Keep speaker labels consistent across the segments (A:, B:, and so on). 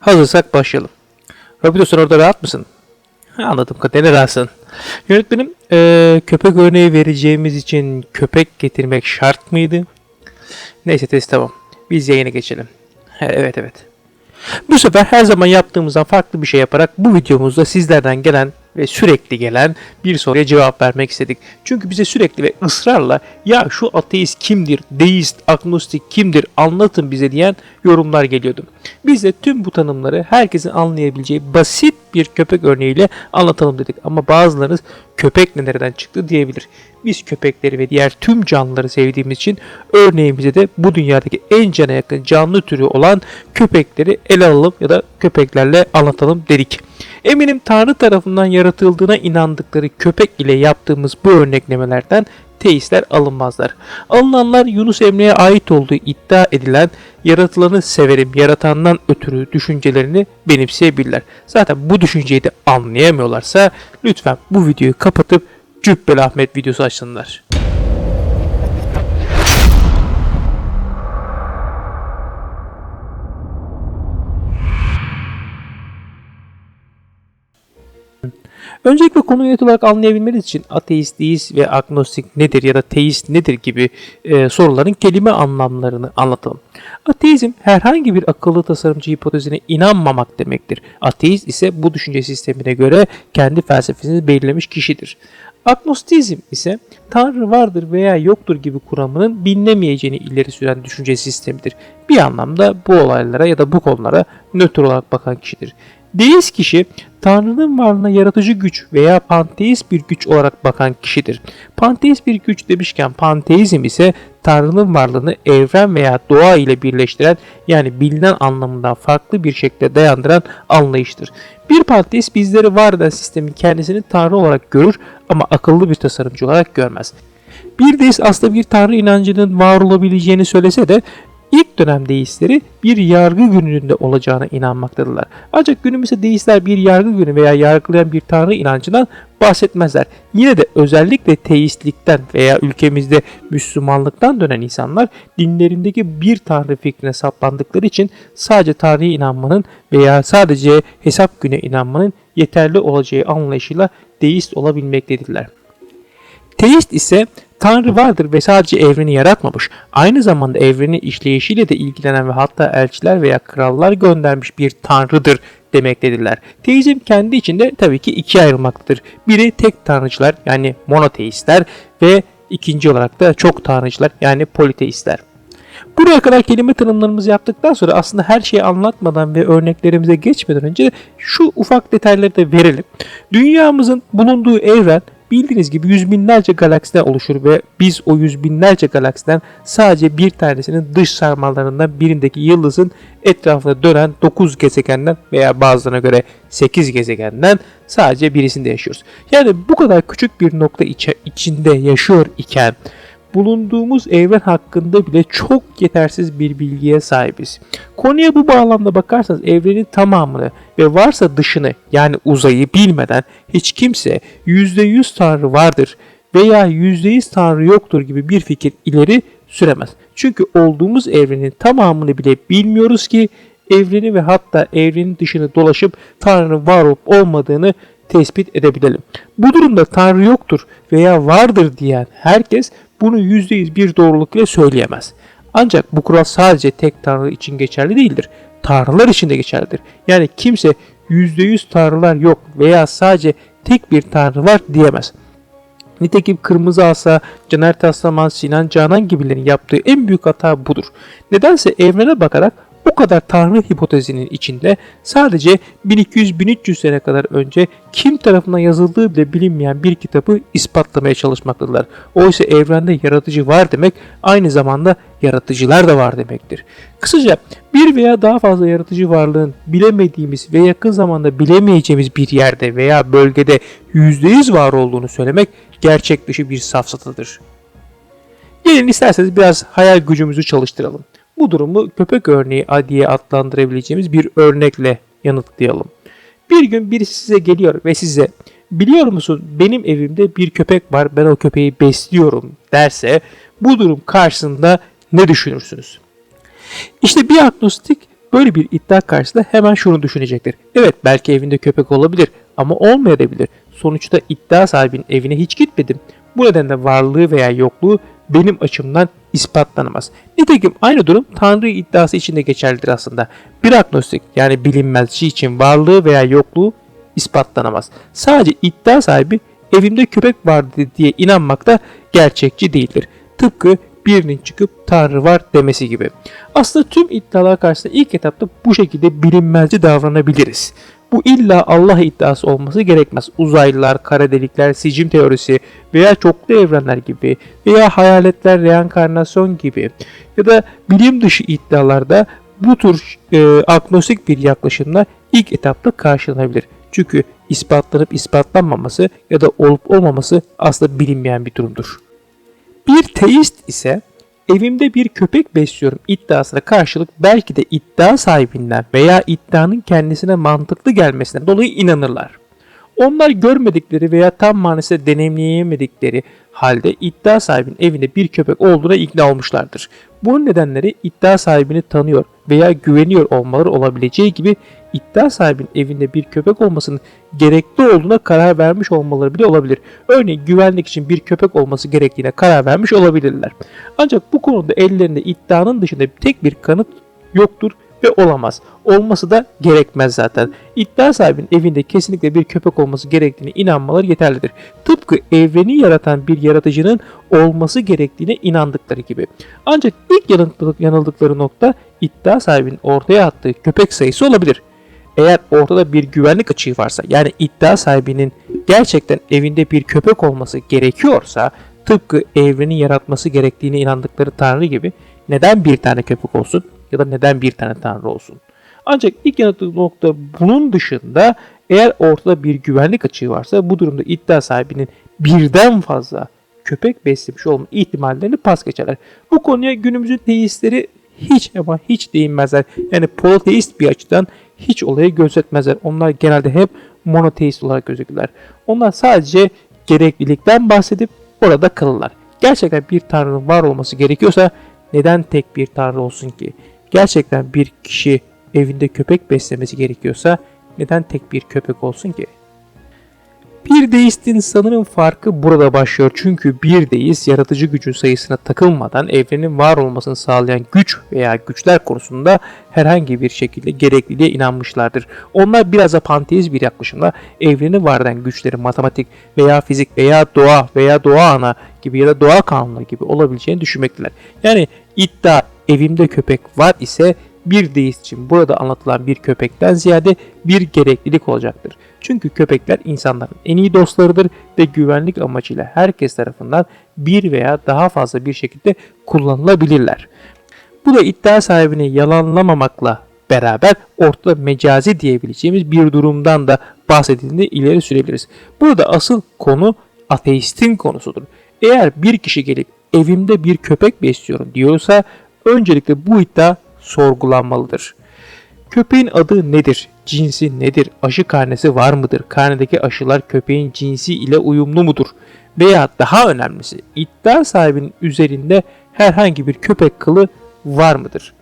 A: Hazırsak başlayalım. Rapido sen orada rahat mısın? Anladım kadarıyla rahatsın. Yönetmenim eee, köpek örneği vereceğimiz için köpek getirmek şart mıydı? Neyse test tamam. Biz yayına geçelim. Evet evet. Bu sefer her zaman yaptığımızdan farklı bir şey yaparak bu videomuzda sizlerden gelen ve sürekli gelen bir soruya cevap vermek istedik. Çünkü bize sürekli ve ısrarla ya şu ateist kimdir, deist, agnostik kimdir anlatın bize diyen yorumlar geliyordu. Biz de tüm bu tanımları herkesin anlayabileceği basit bir köpek örneğiyle anlatalım dedik. Ama bazılarınız köpek ne nereden çıktı diyebilir. Biz köpekleri ve diğer tüm canlıları sevdiğimiz için örneğimize de bu dünyadaki en cana yakın canlı türü olan köpekleri ele alalım ya da köpeklerle anlatalım dedik. Eminim Tanrı tarafından yaratıldığına inandıkları köpek ile yaptığımız bu örneklemelerden teistler alınmazlar. Alınanlar Yunus Emre'ye ait olduğu iddia edilen yaratılanı severim, yaratandan ötürü düşüncelerini benimseyebilirler. Zaten bu düşünceyi de anlayamıyorlarsa lütfen bu videoyu kapatıp Cübbeli Ahmet videosu açsınlar. Öncelikle konuyu net olarak anlayabilmeniz için ateist, deist ve agnostik nedir ya da teist nedir gibi e, soruların kelime anlamlarını anlatalım. Ateizm herhangi bir akıllı tasarımcı hipotezine inanmamak demektir. Ateist ise bu düşünce sistemine göre kendi felsefesini belirlemiş kişidir. Agnostizm ise Tanrı vardır veya yoktur gibi kuramının bilinemeyeceğini ileri süren düşünce sistemidir. Bir anlamda bu olaylara ya da bu konulara nötr olarak bakan kişidir. Deist kişi Tanrı'nın varlığına yaratıcı güç veya panteist bir güç olarak bakan kişidir. Panteist bir güç demişken panteizm ise Tanrı'nın varlığını evren veya doğa ile birleştiren yani bilinen anlamından farklı bir şekilde dayandıran anlayıştır. Bir panteist bizleri var eden sistemin kendisini Tanrı olarak görür ama akıllı bir tasarımcı olarak görmez. Bir deist aslında bir tanrı inancının var olabileceğini söylese de ilk dönem deistleri bir yargı gününde olacağına inanmaktadırlar. Ancak günümüzde deistler bir yargı günü veya yargılayan bir tanrı inancından bahsetmezler. Yine de özellikle teistlikten veya ülkemizde Müslümanlıktan dönen insanlar dinlerindeki bir tanrı fikrine saplandıkları için sadece tanrıya inanmanın veya sadece hesap güne inanmanın yeterli olacağı anlayışıyla deist olabilmektedirler. Teist ise Tanrı vardır ve sadece evreni yaratmamış, aynı zamanda evrenin işleyişiyle de ilgilenen ve hatta elçiler veya krallar göndermiş bir tanrıdır demektedirler. Teizm kendi içinde tabii ki ikiye ayrılmaktadır. Biri tek tanrıcılar yani monoteistler ve ikinci olarak da çok tanrıcılar yani politeistler. Buraya kadar kelime tanımlarımızı yaptıktan sonra aslında her şeyi anlatmadan ve örneklerimize geçmeden önce şu ufak detayları da verelim. Dünyamızın bulunduğu evren bildiğiniz gibi yüz binlerce galaksiden oluşur ve biz o yüz binlerce galaksiden sadece bir tanesinin dış sarmallarından birindeki yıldızın etrafında dönen 9 gezegenden veya bazılarına göre 8 gezegenden sadece birisinde yaşıyoruz. Yani bu kadar küçük bir nokta içinde yaşıyor iken bulunduğumuz evren hakkında bile çok yetersiz bir bilgiye sahibiz. Konuya bu bağlamda bakarsanız evrenin tamamını ve varsa dışını yani uzayı bilmeden hiç kimse %100 Tanrı vardır veya %100 Tanrı yoktur gibi bir fikir ileri süremez. Çünkü olduğumuz evrenin tamamını bile bilmiyoruz ki evreni ve hatta evrenin dışını dolaşıp Tanrı'nın var olup olmadığını tespit edebilelim. Bu durumda Tanrı yoktur veya vardır diyen herkes bunu %100 bir doğruluk ile söyleyemez. Ancak bu kural sadece tek Tanrı için geçerli değildir. Tanrılar için de geçerlidir. Yani kimse %100 Tanrılar yok veya sadece tek bir Tanrı var diyemez. Nitekim Kırmızı Asa, Caner Taslaman, Sinan Canan gibilerin yaptığı en büyük hata budur. Nedense evrene bakarak o kadar tanrı hipotezinin içinde sadece 1200-1300 sene kadar önce kim tarafından yazıldığı bile bilinmeyen bir kitabı ispatlamaya çalışmaktadılar. Oysa evrende yaratıcı var demek aynı zamanda yaratıcılar da var demektir. Kısaca bir veya daha fazla yaratıcı varlığın bilemediğimiz ve yakın zamanda bilemeyeceğimiz bir yerde veya bölgede %100 var olduğunu söylemek gerçek dışı bir safsatadır. Gelin isterseniz biraz hayal gücümüzü çalıştıralım. Bu durumu köpek örneği diye adlandırabileceğimiz bir örnekle yanıtlayalım. Bir gün birisi size geliyor ve size biliyor musun benim evimde bir köpek var ben o köpeği besliyorum derse bu durum karşısında ne düşünürsünüz? İşte bir agnostik böyle bir iddia karşısında hemen şunu düşünecektir. Evet belki evinde köpek olabilir ama olmayabilir. Sonuçta iddia sahibinin evine hiç gitmedim. Bu nedenle varlığı veya yokluğu benim açımdan ispatlanamaz. Nitekim aynı durum Tanrı iddiası için de geçerlidir aslında. Bir agnostik yani bilinmezci için varlığı veya yokluğu ispatlanamaz. Sadece iddia sahibi evimde köpek vardı diye inanmak da gerçekçi değildir. Tıpkı birinin çıkıp Tanrı var demesi gibi. Aslında tüm iddialar karşısında ilk etapta bu şekilde bilinmezci davranabiliriz. Bu illa Allah iddiası olması gerekmez. Uzaylılar, kara delikler, sicim teorisi veya çoklu evrenler gibi veya hayaletler, reenkarnasyon gibi ya da bilim dışı iddialarda bu tür e, agnostik bir yaklaşımla ilk etapta karşılanabilir. Çünkü ispatlanıp ispatlanmaması ya da olup olmaması aslında bilinmeyen bir durumdur. Bir teist ise evimde bir köpek besliyorum iddiasına karşılık belki de iddia sahibinden veya iddianın kendisine mantıklı gelmesinden dolayı inanırlar. Onlar görmedikleri veya tam manasıyla deneyimleyemedikleri halde iddia sahibinin evinde bir köpek olduğuna ikna olmuşlardır. Bunun nedenleri iddia sahibini tanıyor veya güveniyor olmaları olabileceği gibi iddia sahibinin evinde bir köpek olmasının gerekli olduğuna karar vermiş olmaları bile olabilir. Örneğin güvenlik için bir köpek olması gerektiğine karar vermiş olabilirler. Ancak bu konuda ellerinde iddianın dışında tek bir kanıt yoktur ve olamaz. Olması da gerekmez zaten. İddia sahibinin evinde kesinlikle bir köpek olması gerektiğine inanmaları yeterlidir. Tıpkı evreni yaratan bir yaratıcının olması gerektiğine inandıkları gibi. Ancak ilk yanıldıkları nokta iddia sahibinin ortaya attığı köpek sayısı olabilir. Eğer ortada bir güvenlik açığı varsa yani iddia sahibinin gerçekten evinde bir köpek olması gerekiyorsa tıpkı evreni yaratması gerektiğine inandıkları Tanrı gibi neden bir tane köpek olsun ya da neden bir tane Tanrı olsun? Ancak ilk yanıtlı nokta bunun dışında eğer ortada bir güvenlik açığı varsa bu durumda iddia sahibinin birden fazla köpek beslemiş olma ihtimallerini pas geçerler. Bu konuya günümüzün teistleri hiç ama hiç değinmezler. Yani politheist bir açıdan hiç olayı gözetmezler. Onlar genelde hep monoteist olarak gözükürler. Onlar sadece gereklilikten bahsedip orada kalırlar. Gerçekten bir tanrının var olması gerekiyorsa neden tek bir tanrı olsun ki? Gerçekten bir kişi evinde köpek beslemesi gerekiyorsa neden tek bir köpek olsun ki? Bir deistin sanırım farkı burada başlıyor. Çünkü bir deist yaratıcı gücün sayısına takılmadan evrenin var olmasını sağlayan güç veya güçler konusunda herhangi bir şekilde gerekliliğe inanmışlardır. Onlar biraz da panteist bir yaklaşımla evreni var eden güçleri matematik veya fizik veya doğa veya doğa ana gibi ya da doğa kanunları gibi olabileceğini düşünmekteler. Yani iddia evimde köpek var ise bir deist için burada anlatılan bir köpekten ziyade bir gereklilik olacaktır. Çünkü köpekler insanların en iyi dostlarıdır ve güvenlik amacıyla herkes tarafından bir veya daha fazla bir şekilde kullanılabilirler. Bu da iddia sahibini yalanlamamakla beraber ortada mecazi diyebileceğimiz bir durumdan da bahsedildiğini ileri sürebiliriz. Burada asıl konu ateistin konusudur. Eğer bir kişi gelip evimde bir köpek besliyorum diyorsa öncelikle bu iddia sorgulanmalıdır. Köpeğin adı nedir? Cinsi nedir? Aşı karnesi var mıdır? Karnedeki aşılar köpeğin cinsi ile uyumlu mudur? Veya daha önemlisi iddia sahibinin üzerinde herhangi bir köpek kılı var mıdır?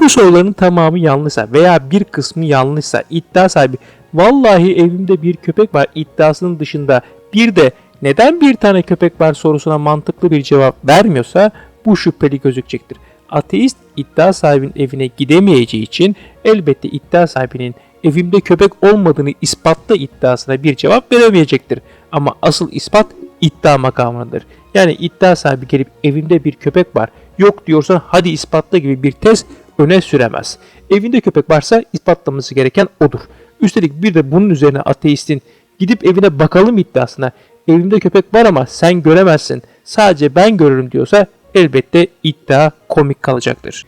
A: Bu soruların tamamı yanlışsa veya bir kısmı yanlışsa iddia sahibi vallahi evimde bir köpek var iddiasının dışında bir de neden bir tane köpek var sorusuna mantıklı bir cevap vermiyorsa bu şüpheli gözükecektir. Ateist iddia sahibinin evine gidemeyeceği için elbette iddia sahibinin evimde köpek olmadığını ispatla iddiasına bir cevap veremeyecektir. Ama asıl ispat iddia makamındadır. Yani iddia sahibi gelip evimde bir köpek var yok diyorsan hadi ispatla gibi bir tez öne süremez. Evinde köpek varsa ispatlaması gereken odur. Üstelik bir de bunun üzerine ateistin gidip evine bakalım iddiasına evimde köpek var ama sen göremezsin sadece ben görürüm diyorsa elbette iddia komik kalacaktır.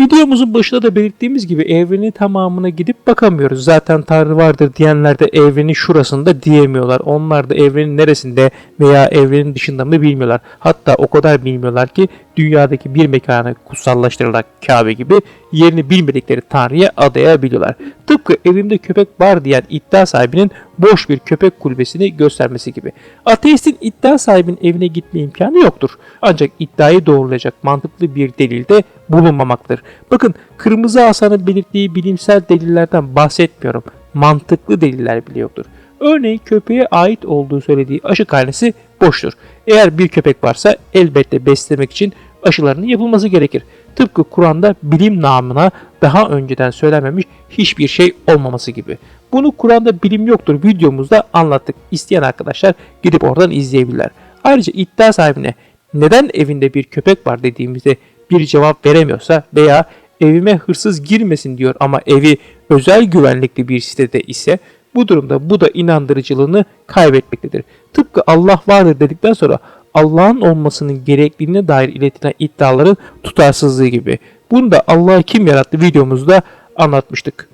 A: Videomuzun başında da belirttiğimiz gibi evrenin tamamına gidip bakamıyoruz. Zaten Tanrı vardır diyenler de evrenin şurasında diyemiyorlar. Onlar da evrenin neresinde veya evrenin dışında mı bilmiyorlar. Hatta o kadar bilmiyorlar ki dünyadaki bir mekanı kutsallaştırarak Kabe gibi yerini bilmedikleri tanrıya adayabiliyorlar. Tıpkı evimde köpek var diyen iddia sahibinin boş bir köpek kulübesini göstermesi gibi. Ateistin iddia sahibinin evine gitme imkanı yoktur. Ancak iddiayı doğrulayacak mantıklı bir delil de bulunmamaktadır. Bakın Kırmızı Hasan'ın belirttiği bilimsel delillerden bahsetmiyorum. Mantıklı deliller bile yoktur. Örneğin köpeğe ait olduğu söylediği aşı karnesi boştur. Eğer bir köpek varsa elbette beslemek için aşılarının yapılması gerekir. Tıpkı Kur'an'da bilim namına daha önceden söylenmemiş hiçbir şey olmaması gibi. Bunu Kur'an'da bilim yoktur videomuzda anlattık. İsteyen arkadaşlar gidip oradan izleyebilirler. Ayrıca iddia sahibine neden evinde bir köpek var dediğimizde bir cevap veremiyorsa veya evime hırsız girmesin diyor ama evi özel güvenlikli bir sitede ise bu durumda bu da inandırıcılığını kaybetmektedir. Tıpkı Allah vardır dedikten sonra Allah'ın olmasının gerekliliğine dair iletilen iddiaların tutarsızlığı gibi. Bunu da Allah'ı kim yarattı videomuzda anlatmıştık.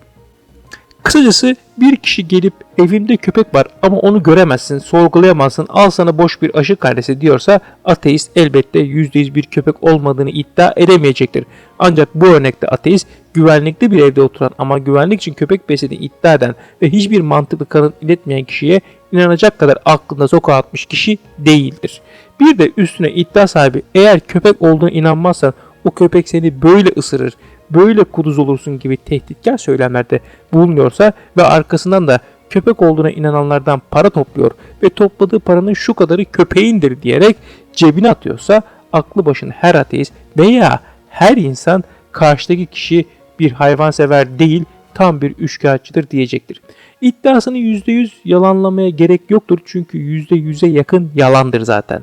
A: Kısacası bir kişi gelip evimde köpek var ama onu göremezsin, sorgulayamazsın, al sana boş bir aşı karesi diyorsa ateist elbette %100 bir köpek olmadığını iddia edemeyecektir. Ancak bu örnekte ateist güvenlikli bir evde oturan ama güvenlik için köpek beslediğini iddia eden ve hiçbir mantıklı kanıt iletmeyen kişiye inanacak kadar aklında sokağa atmış kişi değildir. Bir de üstüne iddia sahibi eğer köpek olduğuna inanmazsan o köpek seni böyle ısırır, böyle kuduz olursun gibi tehditkar söylemlerde bulunuyorsa ve arkasından da köpek olduğuna inananlardan para topluyor ve topladığı paranın şu kadarı köpeğindir diyerek cebine atıyorsa aklı başın her ateist veya her insan karşıdaki kişi bir hayvansever değil tam bir üçkağıtçıdır diyecektir. İddiasını %100 yalanlamaya gerek yoktur çünkü %100'e yakın yalandır zaten.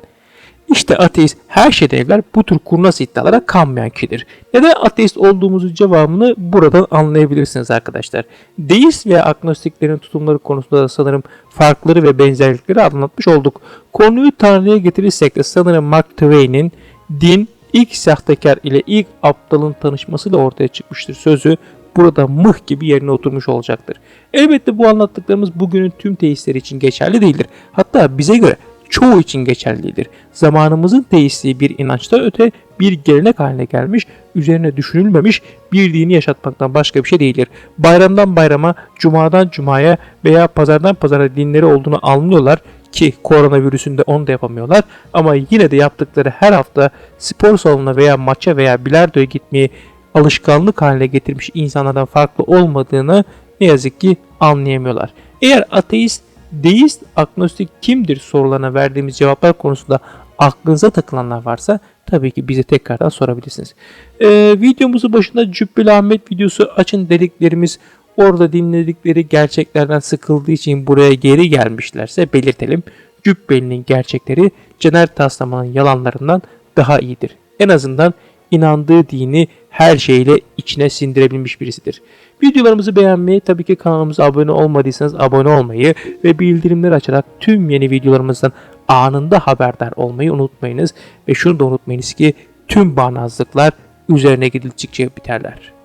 A: İşte ateist her şeyden evvel bu tür kurnaz iddialara kanmayan kişidir. Neden ateist olduğumuzun cevabını buradan anlayabilirsiniz arkadaşlar. Deist ve agnostiklerin tutumları konusunda da sanırım farkları ve benzerlikleri anlatmış olduk. Konuyu Tanrı'ya getirirsek de sanırım Mark Twain'in din ilk sahtekar ile ilk aptalın tanışmasıyla ortaya çıkmıştır sözü burada mıh gibi yerine oturmuş olacaktır. Elbette bu anlattıklarımız bugünün tüm teistleri için geçerli değildir. Hatta bize göre çoğu için geçerlidir. Zamanımızın teistliği bir inançta öte bir gelenek haline gelmiş, üzerine düşünülmemiş bir dini yaşatmaktan başka bir şey değildir. Bayramdan bayrama, cumadan cumaya veya pazardan pazara dinleri olduğunu anlıyorlar ki koronavirüsünde onu da yapamıyorlar ama yine de yaptıkları her hafta spor salonuna veya maça veya bilardoya gitmeyi alışkanlık haline getirmiş insanlardan farklı olmadığını ne yazık ki anlayamıyorlar. Eğer ateist deist agnostik kimdir sorularına verdiğimiz cevaplar konusunda aklınıza takılanlar varsa tabii ki bize tekrardan sorabilirsiniz. Ee, videomuzu başında Cübbeli Ahmet videosu açın dediklerimiz orada dinledikleri gerçeklerden sıkıldığı için buraya geri gelmişlerse belirtelim. Cübbeli'nin gerçekleri Caner Taslaman'ın yalanlarından daha iyidir. En azından inandığı dini her şeyle içine sindirebilmiş birisidir. Videolarımızı beğenmeyi, tabii ki kanalımıza abone olmadıysanız abone olmayı ve bildirimleri açarak tüm yeni videolarımızdan anında haberdar olmayı unutmayınız. Ve şunu da unutmayınız ki tüm bağnazlıklar üzerine gidildikçe biterler.